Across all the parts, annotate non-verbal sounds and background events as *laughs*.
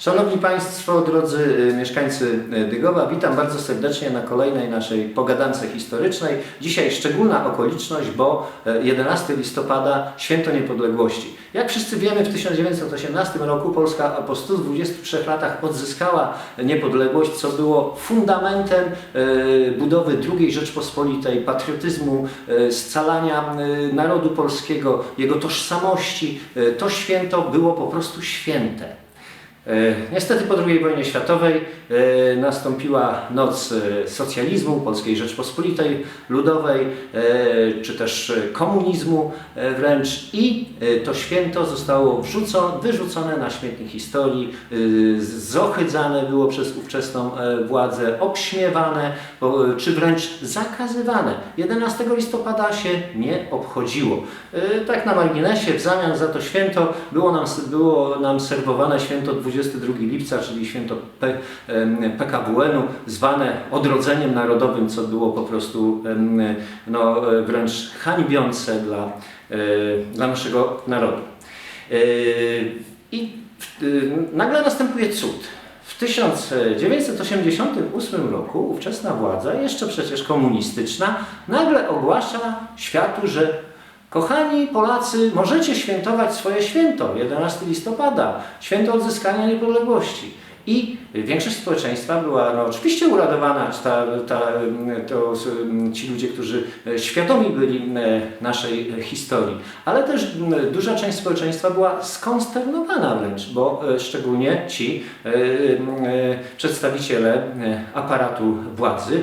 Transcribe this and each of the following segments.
Szanowni Państwo, drodzy y, mieszkańcy y, Dygowa, witam bardzo serdecznie na kolejnej naszej pogadance historycznej. Dzisiaj szczególna okoliczność, bo y, 11 listopada, Święto Niepodległości. Jak wszyscy wiemy, w 1918 roku Polska po 123 latach odzyskała niepodległość, co było fundamentem y, budowy II Rzeczpospolitej, patriotyzmu, y, scalania y, narodu polskiego, jego tożsamości. Y, To święto było po prostu święte. E, Niestety po II wojnie światowej e, nastąpiła noc e, socjalizmu, Polskiej Rzeczpospolitej Ludowej, czy też komunizmu wręcz i to święto zostało wrzuco, wyrzucone na śmietnik historii, zohydzane było przez ówczesną władzę, obśmiewane, czy wręcz zakazywane. 11 listopada się nie obchodziło. Tak na marginesie, w zamian za to święto było nam, było nam serwowane święto 22 lipca, czyli święto PKWN-u, zwane odrodzeniem narodowym, co było po prostu no, e, wręcz hańbiące dla, e, dla naszego narodu. E, I y, nagle następuje cud. W 1988 roku ówczesna władza, jeszcze przecież komunistyczna, nagle ogłasza światu, że kochani Polacy, możecie świętować swoje święto, 11 listopada, święto odzyskania niepodległości. I większość społeczeństwa była no, oczywiście uradowana, ta, ta, to, ci ludzie, którzy e, świadomi byli e, naszej e, historii, ale też duża część społeczeństwa była skonsternowana wręcz, bo szczególnie ci przedstawiciele aparatu władzy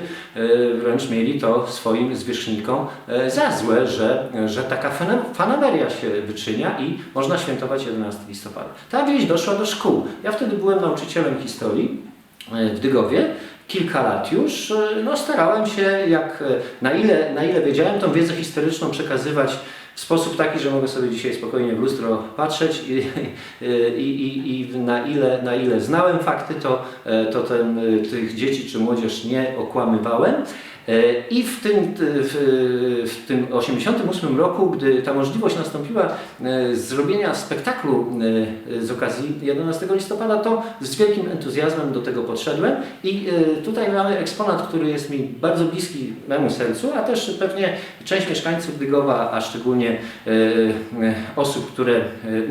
wręcz mieli to swoim zwierzchnikom za złe, że, że taka fana- fanaberia się wyczynia i można świętować 11 listopada. Ta wieść doszła do szkół. Ja wtedy byłem nauczycielem historii e, w Dygowie. Kilka lat już e, no, starałem się, jak, e, na, ile, na ile wiedziałem, tą wiedzę historyczną przekazywać w sposób taki, że mogę sobie dzisiaj spokojnie w lustro patrzeć i, *laughs* i, i, i na, ile, na ile znałem fakty, to, to ten, tych dzieci czy młodzież nie okłamywałem. E, I w tym, w, w tym 88 roku, gdy ta możliwość nastąpiła e, zrobienia spektaklu e, z okazji 11 listopada, to z wielkim entuzjazmem do tego podszedłem. I tutaj mamy eksponat, który jest mi bardzo bliski memu sercu, a też pewnie część mieszkańców Dygowa, a szczególnie osób, które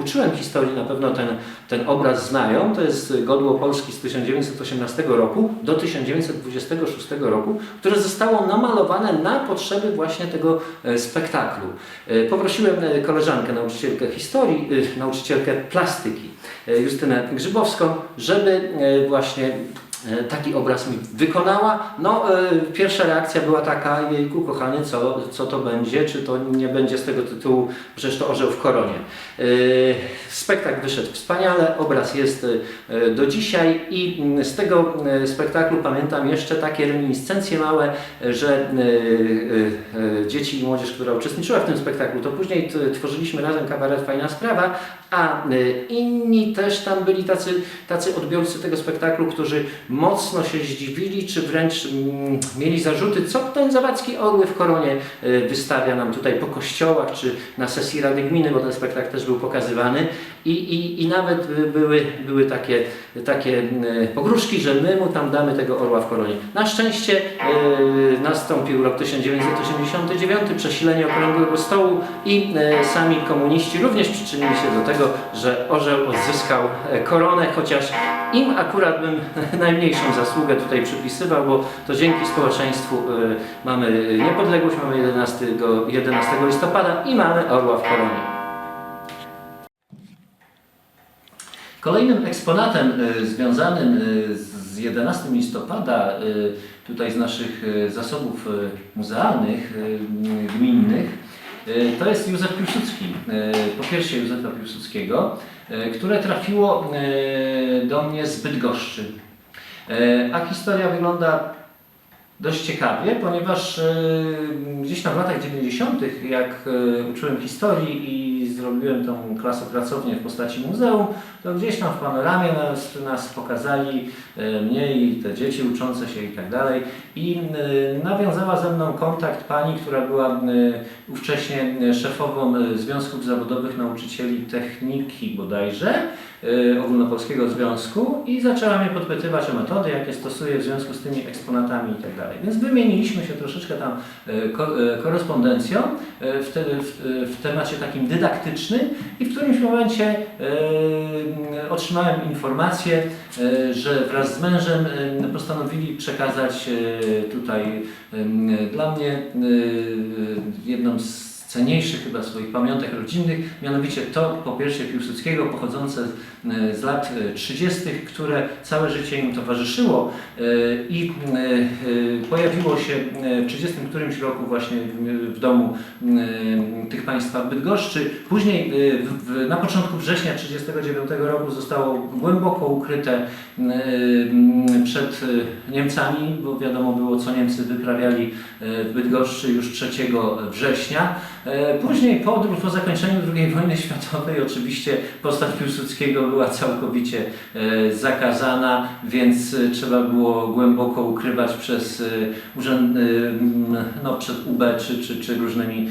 uczyłem historii, na pewno ten, ten obraz znają. To jest godło Polski z 1918 roku do 1926 roku, które zostało namalowane na potrzeby właśnie tego e, spektaklu. E, Poprosiłem e, koleżankę, nauczycielkę historii, nauczycielkę plastyki, Justynę Grzybowską, żeby właśnie taki obraz mi wykonała. No, e, pierwsza reakcja była taka, jejku kochanie, co, co to będzie, czy to nie będzie z tego tytułu, przecież to orzeł w koronie. E, Spektakl wyszedł wspaniale, obraz jest e, do dzisiaj i mm, z tego e, spektaklu pamiętam jeszcze takie reminiscencje małe, e, że e, e, e, dzieci i młodzież, która uczestniczyła w tym spektaklu, to później tworzyliśmy razem kabaret Fajna Sprawa, a e, inni też tam byli tacy, tacy odbiorcy tego spektaklu, którzy mocno się zdziwili, czy wręcz mm, mieli zarzuty, co ten Zawadzki Orły w Koronie e, wystawia nam tutaj po kościołach, czy na sesji Rady Gminy, bo ten spektakl też był pokazywany i, i, i nawet by- były, były takie, takie e, pogróżki, że my mu tam damy tego orła w koronie. Na szczęście e, nastąpił rok 1989, przesilenie Okrągłego Stołu i e, sami komuniści również przyczynili się do tego, że orzeł odzyskał koronę, chociaż im akurat bym *laughs* najmniejszą zasługę tutaj przypisywał, bo to dzięki społeczeństwu e, mamy niepodległość, mamy 11, 11 listopada i mamy orła w koronie. Kolejnym eksponatem y, związanym y, z 11 listopada, y, tutaj z naszych zasobów muzealnych, gminnych, to jest Józef Piłsudski, po pierwsze Józefa Piłsudskiego, które trafiło do mnie z Bydgoszczy. A historia wygląda dość ciekawie, ponieważ gdzieś tam w latach 90., jak uczyłem historii i zrobiłem tą klasopracownię w postaci muzeum, to gdzieś tam w panoramie nas, nas pokazali, y, mnie i te dzieci uczące się i tak dalej. I y, nawiązała ze mną kontakt pani, która była y, ówcześnie szefową Związków Zawodowych Nauczycieli Techniki bodajże. E, Ogólnopolskiego Związku i zaczęła mnie podpytywać o metody, jakie stosuję w związku z tymi eksponatami i tak dalej. Więc wymieniliśmy się troszeczkę tam ko- e, korespondencją w, e, w temacie takim dydaktycznym i w którymś momencie otrzymałem informację, że wraz z mężem postanowili przekazać tutaj dla mnie jedną z cenniejszych chyba swoich pamiątek rodzinnych, mianowicie to po pierwsze Piłsudskiego pochodzące z lat e, 30., które całe życie im towarzyszyło e, i e, e, pojawiło się e, w 30 którymś roku właśnie w- domu e, tych państwa w Bydgoszczy. Później e, na początku września 1939 roku zostało głęboko ukryte e, przed e, Niemcami, bo wiadomo było co Niemcy wyprawiali e, w Bydgoszczy już 3 września. E, Później po, po zakończeniu II wojny światowej oczywiście postać Piłsudskiego była całkowicie e, zakazana, więc e, trzeba było głęboko ukrywać przez e, urząd, m, no, przed UB czy, czy, czy różnymi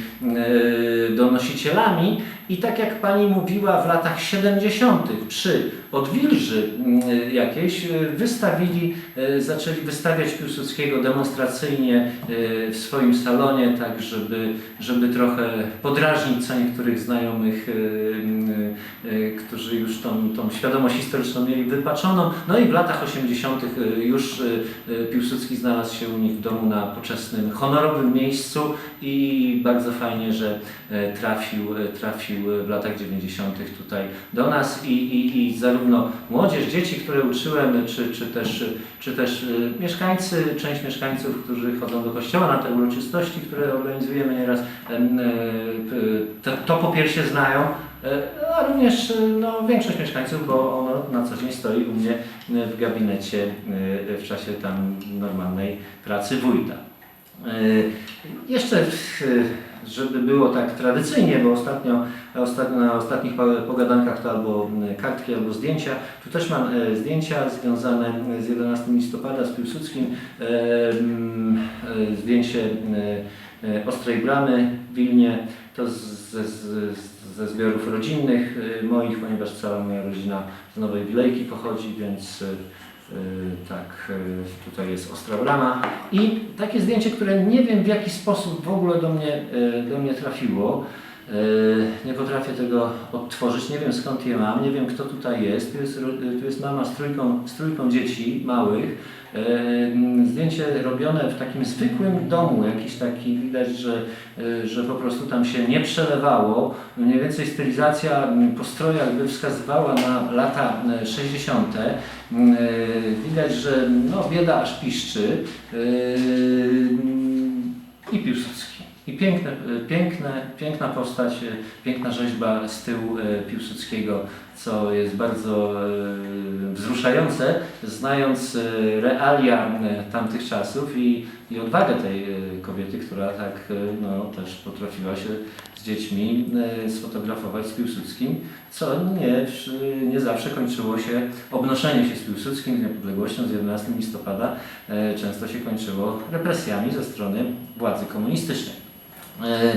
donosicielami. I tak jak Pani mówiła, w latach 70. przy odwilży m, jakiejś e, wystawili, e, zaczęli wystawiać Piłsudskiego demonstracyjnie e, w swoim salonie, tak żeby, żeby trochę podrażnić co niektórych znajomych, e, e, którzy już tą, tą świadomość historyczną mieli wypaczoną. No i w latach 80. już e, e, Piłsudski znalazł się u nich w domu na poczesnym, honorowym miejscu i bardzo fajnie, że e, trafił, e, trafił w latach 90. tutaj do nas i, i, i zarówno młodzież, dzieci, które uczyłem, czy, czy też, czy też e, mieszkańcy, część mieszkańców, którzy chodzą do kościoła na te uroczystości, które organizujemy nieraz, p- to, to po pierwsze znają, e, a również no, większość mieszkańców, bo ono na co dzień stoi u mnie w gabinecie w czasie tam normalnej pracy wójta. E, Jeszcze, żeby było tak tradycyjnie, bo ostatnio, na ostatnich pogadankach to albo kartki, albo zdjęcia. Tu też mam e, zdjęcia związane z 11 listopada z Piłsudskim. E, Zdjęcie Ostrej Bramy w Wilnie. To ze, ze zbiorów rodzinnych moich, ponieważ cała moja rodzina z Nowej Wilejki pochodzi, więc tak, e, tutaj jest Ostra Brama. I takie zdjęcie, które nie wiem w jaki sposób w ogóle do mnie, e, do mnie trafiło. E, Nie potrafię tego odtworzyć, nie wiem skąd je mam, nie wiem kto tutaj jest. Tu jest, tu jest mama z trójką, z trójką dzieci małych. E, Zdjęcie robione w takim zwykłym domu, jakiś taki, widać, że, e, że po prostu tam się nie przelewało. Mniej więcej stylizacja m, po strojach by wskazywała na lata e, 60. E, Widać, że no, bieda aż piszczy. I Piłsudski. I piękne, piękne, piękna postać, e, piękna rzeźba z tyłu e, Piłsudskiego, co jest bardzo wzruszające, znając realia tamtych czasów i, i odwagę tej kobiety, która tak no, też potrafiła się z dziećmi sfotografować z Piłsudskim, co nie, nie zawsze kończyło się obnoszenie się z Piłsudskim, z niepodległością z 11 listopada, często się kończyło represjami ze strony władzy komunistycznej. 呃，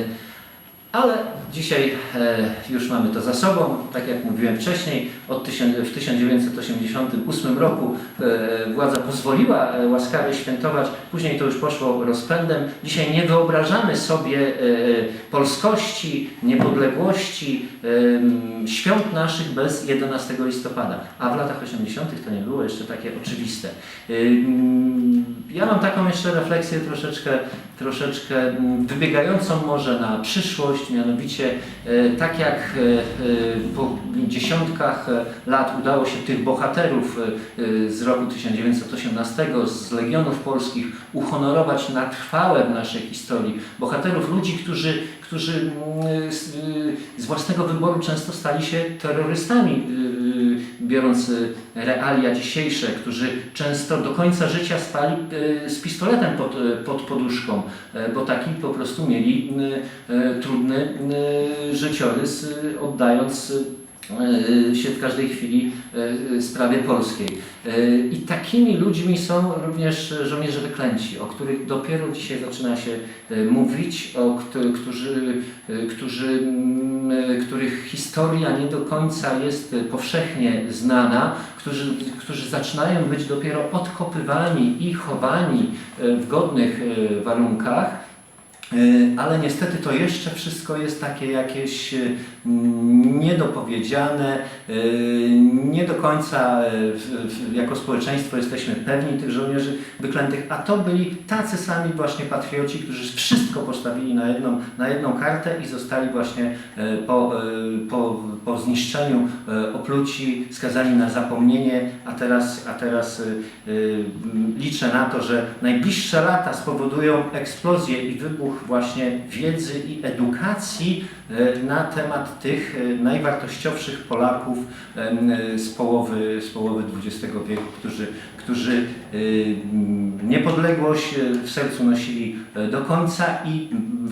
Ale dzisiaj e, już mamy to za sobą. Tak jak mówiłem wcześniej, od w 1988 roku e, władza pozwoliła e, łaskawie świętować, później to już poszło rozpędem. Dzisiaj nie wyobrażamy sobie polskości, niepodległości, świąt naszych bez 11 listopada. A w latach 80. to nie było jeszcze takie oczywiste. Ja mam taką jeszcze refleksję troszeczkę, troszeczkę wybiegającą może na przyszłość, mianowicie e, tak jak e, e, po dziesiątkach lat udało się tych bohaterów z roku 1918 z Legionów Polskich uhonorować na trwałe w naszej historii. Bohaterów, ludzi, którzy, którzy mm, z, własnego wyboru często stali się terrorystami, biorąc y, realia dzisiejsze, którzy często do końca życia spali y, z pistoletem pod, y, pod poduszką, bo taki po prostu mieli trudny życiorys, oddając się w każdej chwili e, sprawie polskiej. E, I takimi ludźmi są również żołnierze wyklęci, o których dopiero dzisiaj zaczyna się e, mówić, o któ- którzy, e, którzy, mm, e, których historia nie do końca jest e, powszechnie znana, którzy, którzy zaczynają być dopiero odkopywani i chowani e, w godnych e, warunkach. E, Ale niestety to jeszcze wszystko jest takie jakieś e, mm, niedopowiedziane, e, nie do końca jako społeczeństwo jesteśmy pewni tych żołnierzy wyklętych, a to byli tacy sami właśnie patrioci, którzy wszystko postawili na jedną, na jedną kartę i zostali właśnie po, po, po zniszczeniu opluci, skazani na zapomnienie, a teraz, a teraz liczę na to, że najbliższe lata spowodują eksplozję i wybuch właśnie wiedzy i edukacji e, na temat tych e, najwartościowszych Polaków e, z połowy, z połowy XX wieku, którzy, którzy niepodległość w sercu nosili do końca i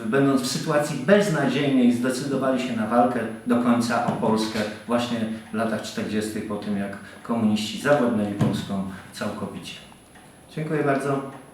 będąc w sytuacji beznadziejnej zdecydowali się na walkę do końca o Polskę właśnie w latach 40. po tym jak komuniści zawładnęli Polską całkowicie. Dziękuję bardzo.